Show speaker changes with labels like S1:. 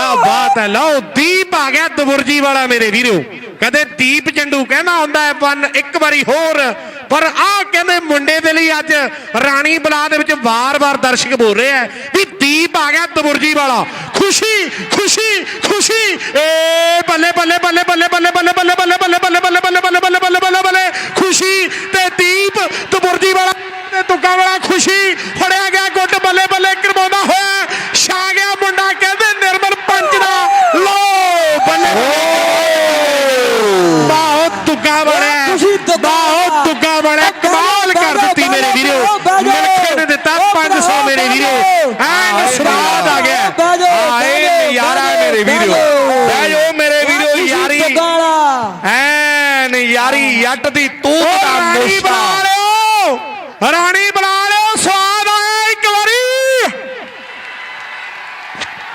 S1: ਬਾਤ ਹੈ। ਲਓ, ਦੀਪ ਆ ਗਿਆ ਦਬੁਰਜੀ ਵਾਲਾ ਮੇਰੇ ਵੀਰੋ। ਕਦੇ ਦੀਪ ਚੰਡੂ ਕਹਿੰਦਾ ਹੁੰਦਾ ਹੈ ਪਨ ਇੱਕ ਵਾਰੀ ਹੋਰ। ਪਰ ਆਹ ਕਹਿੰਦੇ ਮੁੰਡੇ ਦੇ ਲਈ ਅੱਜ ਰਾਣੀ ਬਲਾ ਦੇ ਵਿੱਚ ਵਾਰ-ਵਾਰ ਦਰਸ਼ਕ ਬੋਲ ਰਹੇ ਆ ਵੀ ਦੀਪ ਆ ਗਿਆ ਦਬੁਰਜੀ ਵਾਲਾ। ਖੁਸ਼ੀ ਖੁਸ਼ੀ ਖੁਸ਼ੀ। ਏ ਬਹੁਤ ਤੁੱਕਾ ਬਣਿਆ। ਬਹੁਤ ਤੁੱਕਾ ਬਣਿਆ। ਕਮਾਲ ਕਰ ਦਿੱਤੀ ਮੇਰੇ ਵੀਰੋ। ਮਿਲਖੇ ਨੇ ਦਿੱਤਾ 500 ਮੇਰੇ ਵੀਰੋ। ਐਨ ਸਵਾਦ ਆ ਗਿਆ। ਆਏ ਨਜ਼ਾਰਾ ਮੇਰੇ ਵੀਰੋ।
S2: ਬਹਿ
S1: ਜਾਓ ਮੇਰੇ ਵੀਰੋ ਯਾਰੀ। ਐਨ ਯਾਰੀ ਜੱਟ ਦੀ ਤੂਤ ਦਾ ਮੁਸ਼ਕਾ